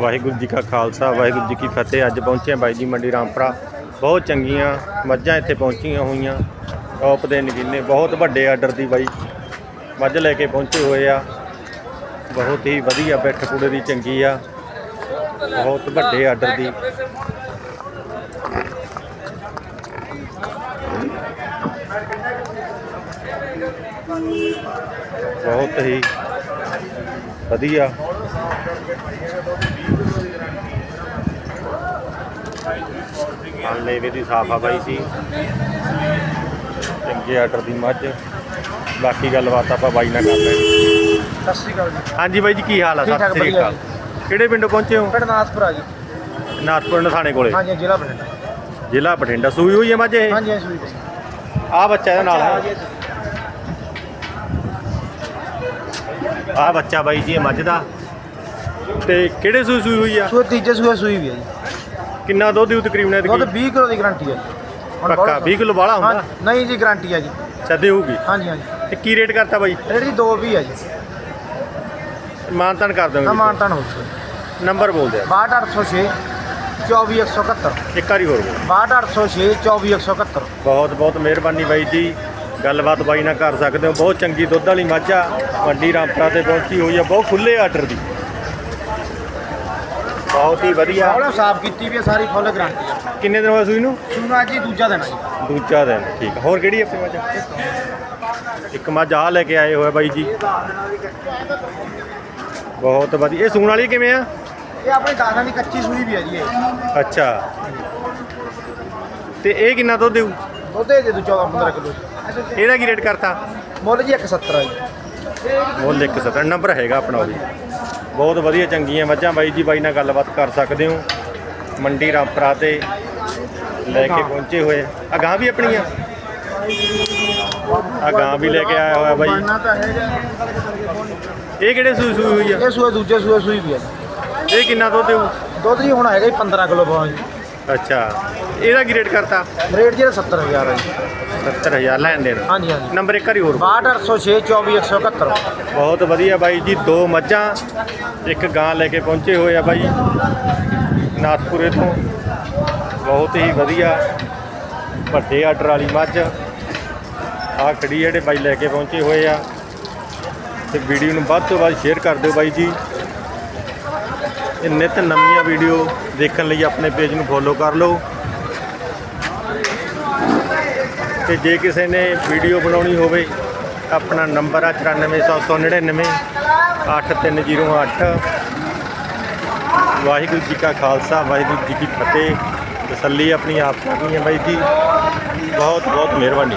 ਵਾਹਿਗੁਰੂ ਜੀ ਕਾ ਖਾਲਸਾ, ਵਾਹਿਗੁਰੂ ਜੀ ਕੀ ਫਤਿਹ। ਅੱਜ ਪਹੁੰਚੇ ਹਾਂ ਬਾਈ ਜੀ ਮੰਡੀ ਰਾਮਪੁਰਾ। ਬਹੁਤ ਚੰਗੀਆਂ ਮੱਝਾਂ ਇੱਥੇ ਪਹੁੰਚੀਆਂ ਹੋਈਆਂ। ਟੌਪ ਦੇ ਨਗੀਨੇ, ਬਹੁਤ ਵੱਡੇ ਆਰਡਰ ਦੀ ਬਾਈ। ਮੱਝ ਲੈ ਕੇ ਪਹੁੰਚੇ ਹੋਏ ਆ। ਬਹੁਤ ਹੀ ਵਧੀਆ ਬੈਠ ਕੁੜੇ ਦੀ ਚੰਗੀ ਆ। ਬਹੁਤ ਵੱਡੇ ਆਰਡਰ ਦੀ। ਬਹੁਤ ਹੀ ਵਧੀਆ। ਹਾਲੇ ਵੀ ਦੀ ਸਾਫਾ ਬਾਈ ਸੀ। ਚੰਗੇ ਆਰਡਰ ਦੀ ਮੱਝ। ਬਾਕੀ ਗੱਲਬਾਤ ਆਪਾਂ ਬਾਈ ਨਾਲ ਕਰ ਲੈਣੀ ਸਤਿ ਸ਼੍ਰੀ ਅਕਾਲ ਜੀ। ਹਾਂਜੀ ਬਾਈ ਜੀ ਕੀ ਹਾਲ ਆ? ਠੀਕ ਸਤਿ ਠਾਕ, ਸ੍ਰੀ ਵਧੀਆ। ਅਕਾਲ। ਕਿਹੜੇ ਪਿੰਡੋਂ ਪਹੁੰਚੇ ਹੋ? ਪਿੰਡ ਨਾਥਪੁਰਾ ਜੀ। ਨਾਥਪੁਰ ਨਥਾਣੇ ਕੋਲੇ। ਹਾਂਜੀ ਜ਼ਿਲ੍ਹਾ ਬਠਿੰਡਾ। ਜ਼ਿਲ੍ਹਾ ਬਠਿੰਡਾ। ਸੂਈ ਹੋਈ ਹੈ ਮੱਝ ਇਹ? ਹਾਂਜੀ ਹਾਂਜੀ ਸੂਈ ਆ ਬੱਚਾ ਇਹਦੇ ਨਾਲ ਹੈ। ਆ ਬੱਚਾ ਬਾਈ ਜੀ ਇਹ ਮੱਝ ਦਾ। ਤੇ ਕਿਹੜੇ ਸੂਈ ਸੂਈ ਹੋਈ ਆ? ਸੂਈ ਤੀਜੇ ਸੂਏ ਸੂਈ ਵੀ ਹੈ ਜੀ। ਕਿੰਨਾ ਦੁੱਧ ਦਿਉ ਤਕਰੀਬਨ ਇਹਦੀ ਦੁੱਧ 20 ਕਿਲੋ ਦੀ ਗਾਰੰਟੀ ਹੈ ਜੀ। ਹੁਣ ਪੱਕਾ ਬਹੁਤ- 20 ਕਿਲੋ ਬਾਹਲਾ ਹੁੰਦਾ? ਨਹੀਂ ਜੀ ਗਾਰੰਟੀ ਹੈ ਜੀ। ਸਦੇ ਹੋਊਗੀ? ਹਾਂਜੀ ਹਾਂਜੀ। ਤੇ ਕੀ ਰੇਟ ਕਰਤਾ ਬਾਈ? ਰੇਟ ਜੀ 2 ਵੀ ਹੈ ਜੀ। ਮਾਨਤਾਨ ਕਰ ਦਾਂਗੇ ਮਾਨਤਾਨ ਹੋ ਜੀ ਨੰਬਰ ਬੋਲ ਦਿਆ। 62806 24171 ਇੱਕ ਵਾਰੀ ਹੋਰ ਬੋਲ। 62806 24171 ਬਹੁਤ ਬਹੁਤ ਮਿਹਰਬਾਨੀ ਬਾਈ ਜੀ। ਗੱਲਬਾਤ ਬਾਈ ਨਾਲ ਕਰ ਸਕਦੇ ਹੋ। ਬਹੁਤ ਚੰਗੀ ਦੁੱਧ ਵਾਲੀ ਮੱਝ ਆ। ਮੰਡੀ ਰਾਮਪੁਰਾ ਤੇ ਪਹੁੰਚੀ ਹੋਈ ਆ। ਬਹੁਤ ਖੁੱਲੇ ਆਰਡਰ ਦੀ। ਬਹੁਤ ਹੀ ਵਧੀਆ। ਸਾਹਮਣੇ ਸਾਫ਼ ਕੀਤੀ ਵੀ ਹੈ ਸਾਰੀ ਫੁੱਲ ਗਾਰੰਟੀ ਹੈ ਕਿੰਨੇ ਦਿਨ ਹੋਏ ਸੂਈ ਨੂੰ? ਸੂਣਾ ਜੀ ਦੂਜਾ ਦੇਣਾ ਜੀ। ਦੂਜਾ ਦਿਨ ਠੀਕ ਆ। ਹੋਰ ਕਿਹੜੀ ਆਪਣੀ ਮੱਝ ਇੱਕ ਮੱਝ ਆ ਲੈ ਕੇ ਆਏ ਹੋਏ ਬਾਈ ਜੀ। ਬਹੁਤ ਵਧੀਆ। ਇਹ ਸੂਣ ਵਾਲੀ ਕਿਵੇਂ ਆ? ਇਹ ਆਪਣੇ ਦਾਦਾ ਦੀ ਕੱਚੀ ਸੂਈ ਵੀ ਹੈ ਜੀ ਇਹ। ਅੱਛਾ। ਤੇ ਇਹ ਕਿੰਨਾ ਦੁੱਧ ਦੇਊ? ਦੁੱਧ ਦੇ ਦੇ 14 15 ਕਿਲੋ। ਇਹਦਾ ਕੀ ਰੇਟ ਕਰਤਾ? ਮੁੱਲ ਜੀ 170 ਹੈ ਜੀ। ਮੁੱਲ 170 ਨੰਬਰ ਹੈਗਾ ਆਪਣਾ ਉਹ ਵੀ। ਬਹੁਤ ਵਧੀਆ ਚੰਗੀਆਂ ਮੱਝਾਂ ਬਾਈ ਜੀ ਬਾਈ ਨਾਲ ਗੱਲਬਾਤ ਕਰ ਸਕਦੇ ਹੋ। ਮੰਡੀ ਰਾਮਪੁਰਾ ਤੇ ਲੈ ਕੇ ਪਹੁੰਚੇ ਹੋਏ। ਆ ਗਾਂ ਵੀ ਆਪਣੀਆਂ? ਆ ਗਾਂ ਵੀ ਲੈ ਕੇ ਆਇਆ ਹੋਇਆ ਬਾਈ। ਇਹ ਕਿਹੜੇ ਸੂਈ ਸੂਈ ਹੋਈ ਆ? ਇਹ ਸੂਏ ਦੂਜੇ ਸੂਏ ਸੂਈ ਵੀ ਜੀ ਇਹ ਕਿੰਨਾ ਦੁੱਧ ਦੇਊ ਦੁੱਧ ਜੀ ਹੁਣ ਹੈਗਾ ਜੀ 15 ਕਿਲੋ ਜੀ। ਅੱਛਾ। ਇਹਦਾ ਕੀ ਰੇਟ ਕਰਤਾ? ਰੇਟ ਜਿਹੜਾ 70000 ਹੈ ਜੀ। 70000 ਲੈਣ ਦੇਣ ਹਾਂਜੀ ਹਾਂਜੀ। ਨੰਬਰ ਇੱਕ ਵਾਰੀ ਹੋਰ ਬੋਲ। 62806 24171 ਬਹੁਤ ਵਧੀਆ ਬਾਈ ਜੀ ਦੋ ਮੱਝਾਂ ਇੱਕ ਗਾਂ ਲੈ ਕੇ ਪਹੁੰਚੇ ਹੋਏ ਆ ਬਾਈ। ਨਾਥਪੁਰੇ ਤੋਂ ਬਹੁਤ ਹੀ ਵਧੀਆ ਵੱਡੇ ਆਰਡਰ ਵਾਲੀ ਮੱਝ। ਆ ਖੜੀ ਜਿਹੜੇ ਬਾਈ ਲੈ ਕੇ ਪਹੁੰਚੇ ਹੋਏ ਆ। ਤੇ ਵੀਡੀਓ ਨੂੰ ਵੱਧ ਤੋਂ ਵੱਧ ਸ਼ੇਅਰ ਕਰ ਦਿਓ ਬਾਈ ਜੀ। ਇਹ ਨਿਤ ਨਵੀਆਂ ਵੀਡੀਓ ਦੇਖਣ ਲਈ ਆਪਣੇ ਪੇਜ ਨੂੰ ਫੋਲੋ ਕਰ ਲਓ। ਤੇ ਜੇ ਕਿਸੇ ਨੇ ਵੀਡੀਓ ਬਣਾਉਣੀ ਹੋਵੇ, ਆਪਣਾ ਨੰਬਰ ਆ 94799 8308 ਵਾਹਿਗੁਰੂ ਜੀ ਕਾ ਖਾਲਸਾ, ਵਾਹਿਗੁਰੂ ਜੀ ਕੀ ਫਤਿਹ। ਤਸੱਲੀ ਆਪਣੀ ਆਪ ਕਰਨੀ ਹੈ ਬਾਈ ਜੀ। ਬਹੁਤ ਬਹੁਤ ਮਿਹਰਬਾਨੀ।